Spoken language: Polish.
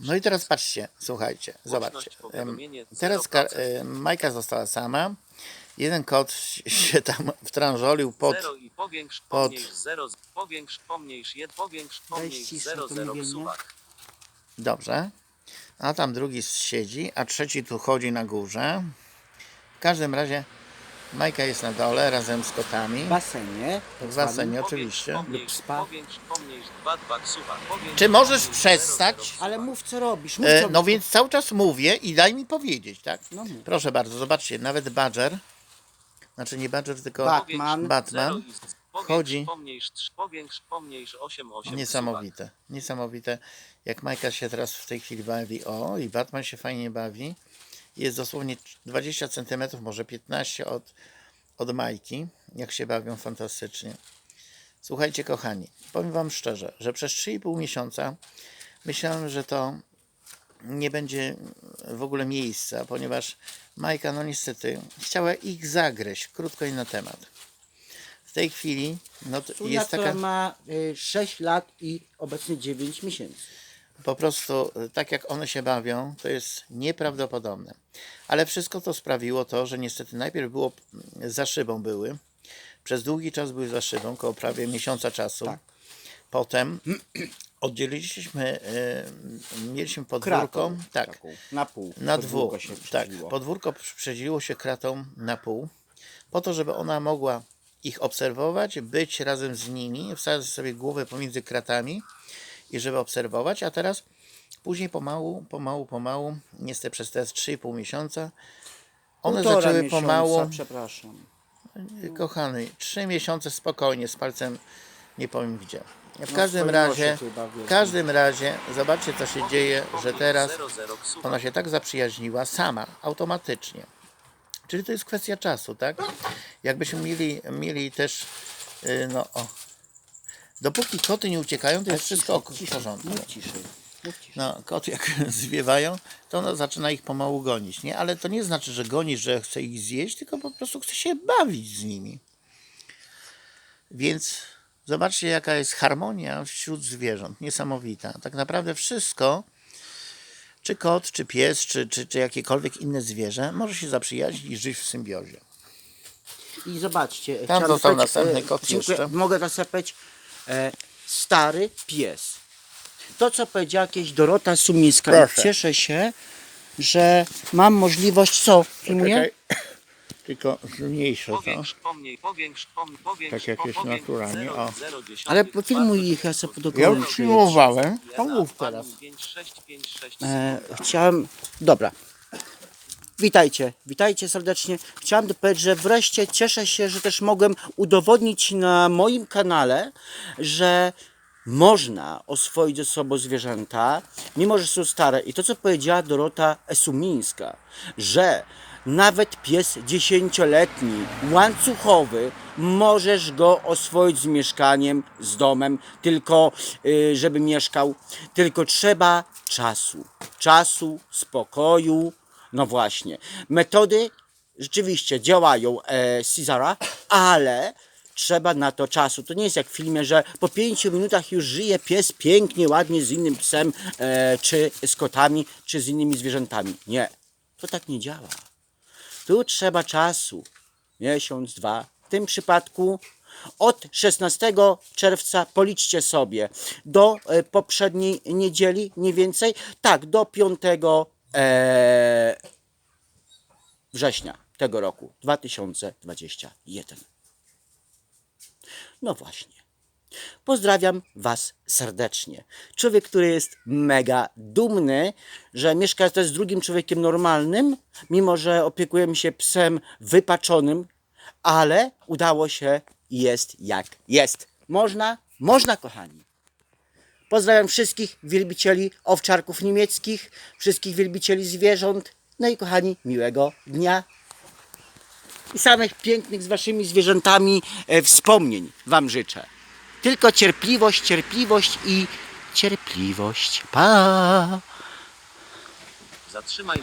No i teraz patrzcie, słuchajcie, zobaczcie. Teraz ka- Majka została sama. Jeden kot się tam wtrążolił pod. Zero i powiększ, pod- pomniejsz, zero, powiększ, pomniejsz, jed, powiększ, pomniejsz, zero, zero w. Dobrze. A tam drugi siedzi, a trzeci tu chodzi na górze. W każdym razie Majka jest na dole razem z kotami. W basenie. W basenie oczywiście. Pomniejsz, spa. powiększ, pomniejsz, dwa, dwa, suwak. Powiększ, Czy możesz przestać? Ale mów co robisz. Mów, E, co no więc cały czas mówię i daj mi powiedzieć, tak? No mów. Proszę bardzo, zobaczcie, nawet Badger, znaczy nie Badger, tylko Batman. Batman. Chodzi. Pomniejsz, powiększ, pomniejsz, 8, 8 Niesamowite, niesamowite. Jak Majka się teraz w tej chwili bawi, o i Batman się fajnie bawi. Jest dosłownie 20 cm, może 15 od, od Majki. Jak się bawią fantastycznie. Słuchajcie, kochani, powiem Wam szczerze, że przez 3,5 miesiąca myślałem, że to nie będzie w ogóle miejsca, ponieważ Majka, no niestety, chciała ich zagryźć, krótko i na temat. W tej chwili no, jest taka. ma y, 6 lat i obecnie 9 miesięcy. Po prostu y, tak jak one się bawią, to jest nieprawdopodobne. Ale wszystko to sprawiło to, że niestety najpierw było mm, za szybą były. Przez długi czas były za szybą, około prawie miesiąca czasu. Tak. Potem oddzieliliśmy, y, mieliśmy podwórko, Kratą tak, taką, na pół. na Podwórko dwóch. Tak, podwórko przedzieliło się kratą na pół, po to, żeby ona mogła ich obserwować, być razem z nimi, wsadzać sobie głowę pomiędzy kratami i żeby obserwować, a teraz później pomału, pomału, pomału, niestety przez te 3,5 miesiąca, one Półtora zaczęły miesiąca, pomału, przepraszam. kochany, 3 miesiące spokojnie, z palcem nie powiem gdzie. W No, każdym swoim razie, w każdym razie, zobaczcie co się dzieje, że teraz w ona się tak zaprzyjaźniła sama, automatycznie. Czyli to jest kwestia czasu, tak? Jakbyśmy mieli, mieli też, yy, no o, dopóki koty nie uciekają, to jest wszystko w porządku. Mów ciszej. No, koty jak zwiewają, to ona zaczyna ich pomału gonić, nie? Ale to nie znaczy, że goni, że chce ich zjeść, tylko po prostu chce się bawić z nimi. Więc zobaczcie, jaka jest harmonia wśród zwierząt. Niesamowita. Tak naprawdę wszystko, czy kot, czy pies, czy, czy, czy jakiekolwiek inne zwierzę, może się zaprzyjaźnić i żyć w symbiozie. I zobaczcie. Tam został następny e, kot jeszcze. Mogę. E, stary pies. To, co powiedziała jakieś Dorota Sumińska. Proszę. Cieszę się, że mam możliwość, co? Filmuję? Tylko zmniejszę to. Powiększ, pomniej, powiększ, pom, powiększ, Tak jak pom- jest powiększ, naturalnie, zero, o. zero Ale filmuj ich, ja sobie Ja już filmowałem, to mów teraz. E, chciałem. Dobra. Witajcie, witajcie serdecznie. Chciałem dopowiedzieć, że wreszcie cieszę się, że też mogłem udowodnić na moim kanale, że można oswoić ze sobą zwierzęta, mimo że są stare. I to, co powiedziała Dorota Esumińska, że nawet pies dziesięcioletni, łańcuchowy, możesz go oswoić z mieszkaniem, z domem, tylko y, żeby mieszkał, tylko trzeba czasu, czasu, spokoju. No właśnie, metody rzeczywiście działają e, Cesara, ale trzeba na to czasu. To nie jest jak w filmie, że po pięciu minutach już żyje pies pięknie, ładnie z innym psem, e, czy z kotami, czy z innymi zwierzętami. Nie, to tak nie działa. Tu trzeba czasu. Miesiąc, dwa. W tym przypadku od 16 czerwca policzcie sobie do e, poprzedniej niedzieli, mniej więcej. Tak, do 5 e, września tego roku 2021. No właśnie. Pozdrawiam Was serdecznie. Człowiek, który jest mega dumny, że mieszka też z drugim człowiekiem normalnym, mimo że opiekujemy się psem wypaczonym, ale udało się jest jak jest. Można? Można, kochani. Pozdrawiam wszystkich wielbicieli owczarków niemieckich, wszystkich wielbicieli zwierząt. No i kochani, miłego dnia i samych pięknych z waszymi zwierzętami e, wspomnień Wam życzę. Tylko cierpliwość, cierpliwość i cierpliwość. Pa! Zatrzymaj